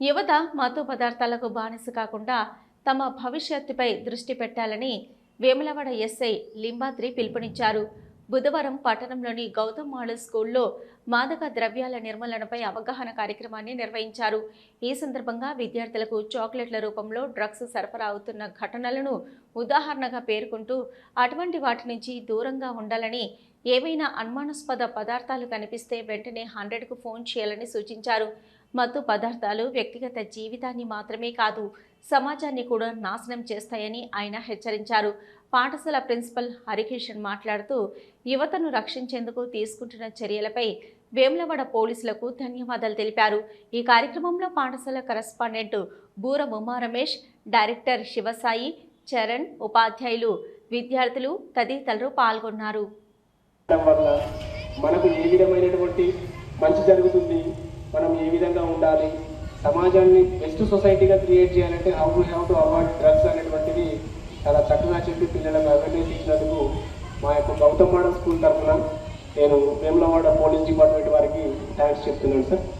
యువత మత్తు పదార్థాలకు బానిస కాకుండా తమ భవిష్యత్తుపై దృష్టి పెట్టాలని వేములవాడ ఎస్ఐ లింబాద్రి పిలుపునిచ్చారు. బుధవారం పట్టణంలోని గౌతమ్ మోడల్ స్కూల్లో మాదక ద్రవ్యాల నిర్మూలనపై అవగాహన కార్యక్రమాన్ని నిర్వహించారు. ఈ సందర్భంగా విద్యార్థులకు చాక్లెట్ల రూపంలో డ్రగ్స్ సరఫరా అవుతున్న ఘటనలను ఉదాహరణగా పేర్కొంటూ అటువంటి వాటి నుంచి దూరంగా ఉండాలని ఏవైనా అనుమానాస్పద పదార్థాలు కనిపిస్తే వెంటనే హండ్రెడ్కు ఫోన్ చేయాలని సూచించారు. మత్తు పదార్థాలు వ్యక్తిగత జీవితాన్ని మాత్రమే కాదు సమాజాన్ని కూడా నాశనం చేస్తాయని ఆయన హెచ్చరించారు. పాఠశాల ప్రిన్సిపల్ హరికిషన్ మాట్లాడుతూ యువతను రక్షించేందుకు తీసుకుంటున్న చర్యలపై వేములవాడ పోలీసులకు ధన్యవాదాలు తెలిపారు. ఈ కార్యక్రమంలో పాఠశాల కరస్పాండెంట్ బూర ఉమా రమేష్ డైరెక్టర్ శివసాయి చరణ్ ఉపాధ్యాయులు విద్యార్థులు తదితరులు పాల్గొన్నారు. మనకు ఏ విధమైనటువంటి మంచి జరుగుతుంది మనం ఏ విధంగా ఉండాలి? సమాజాన్ని బెస్ట్ సొసైటీగా క్రియేట్ చేయాలంటే how to have to avoid drugs అనేటువంటిది చాలా చక్కగా చెప్పి పిల్లలకు అవేర్నెస్ ఇచ్చినందుకు మా యొక్క గౌతమ్ మోడల్ స్కూల్ తరఫున నేను వేములవాడ పోలీస్ డిపార్ట్మెంట్ వారికి థ్యాంక్స్ చెప్తున్నాను సార్